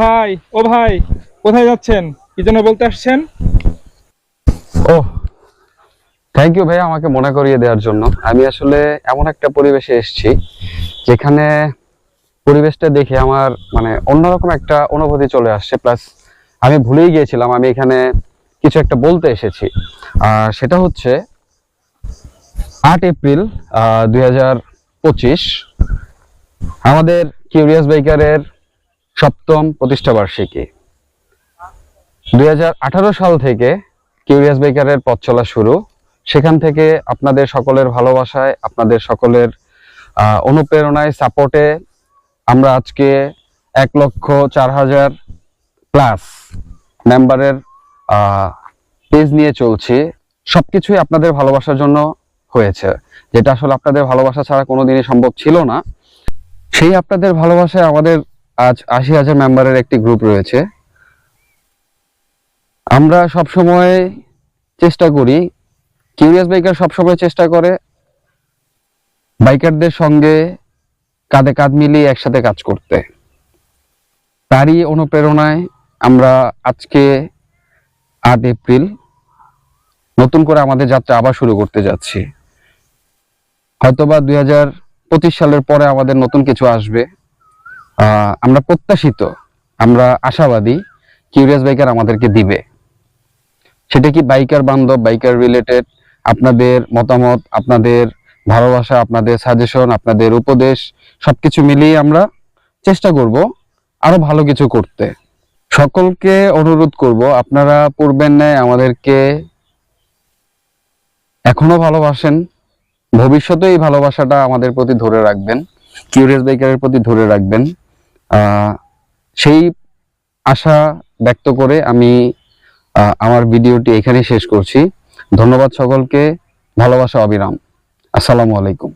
ভাই, ও ভাই, কোথায় যাচ্ছেন? কি জন্য বলতে আসছেন? ও থ্যাংক ইউ ভাই আমাকে মনে করিয়ে দেওয়ার জন্য। আমি আসলে এমন একটা পরিবেশে এসেছি, যেখানে পরিবেশটা দেখে আমার মানে অন্যরকম একটা অনুভূতি চলে আসছে। প্লাস আমি ভুলেই গিয়েছিলাম, আমি এখানে কিছু একটা বলতে এসেছি। আর সেটা হচ্ছে, আট এপ্রিল দুই হাজার পঁচিশ, আমাদের কিউরিয়াস বাইকারের সপ্তম প্রতিষ্ঠা বার্ষিকী। দুই সাল থেকে কিউরিয়াস বেকারের পথ চলা শুরু। সেখান থেকে আপনাদের সকলের ভালোবাসায়, আপনাদের সকলের অনুপ্রেরণায়, সাপোর্টে আমরা আজকে এক লক্ষ চার হাজার প্লাস মেম্বারের পেজ নিয়ে চলছি। সবকিছুই আপনাদের ভালোবাসার জন্য হয়েছে, যেটা আসলে আপনাদের ভালোবাসা ছাড়া কোনোদিনই সম্ভব ছিল না। সেই আপনাদের ভালোবাসায় আমাদের আজ আশি হাজার মেম্বারের একটি গ্রুপ রয়েছে। আমরা সব সময় চেষ্টা করি, কিউরিয়াস বাইকার সব সময় চেষ্টা করে, বাইকারদের সঙ্গে কাঁধে কাঁধ মিলিয়ে একসাথে কাজ করতে। তারই অনুপ্রেরণায় আমরা আজকে আট এপ্রিল নতুন করে আমাদের যাত্রা আবার শুরু করতে যাচ্ছি। হয়তোবা দুই হাজার পঁচিশ সালের পরে আমাদের নতুন কিছু আসবে। আমরা প্রত্যাশিত, আমরা আশাবাদী কিউরিয়াস বাইকার আমাদেরকে দিবে। সেটা কি বাইকার বান্ধব বাইকার রিলেটেড আপনাদের মতামত, আপনাদের ভালোবাসা, আপনাদের সাজেশন আপনাদের উপদেশ, সবকিছু মিলিয়ে আমরা চেষ্টা করব আরও ভালো কিছু করতে। সকলকে অনুরোধ করব, আপনারা পূর্বের ন্যায় আমাদেরকে এখনও ভালোবাসেন ভবিষ্যতে এই ভালোবাসাটা আমাদের প্রতি ধরে রাখবেন কিউরিয়াস বাইকারের প্রতি ধরে রাখবেন। সেই আশা ব্যক্ত করে আমি আমার ভিডিওটি এখানেই শেষ করছি। ধন্যবাদ সকলকে। ভালোবাসা অবিরাম। আসসালামু আলাইকুম।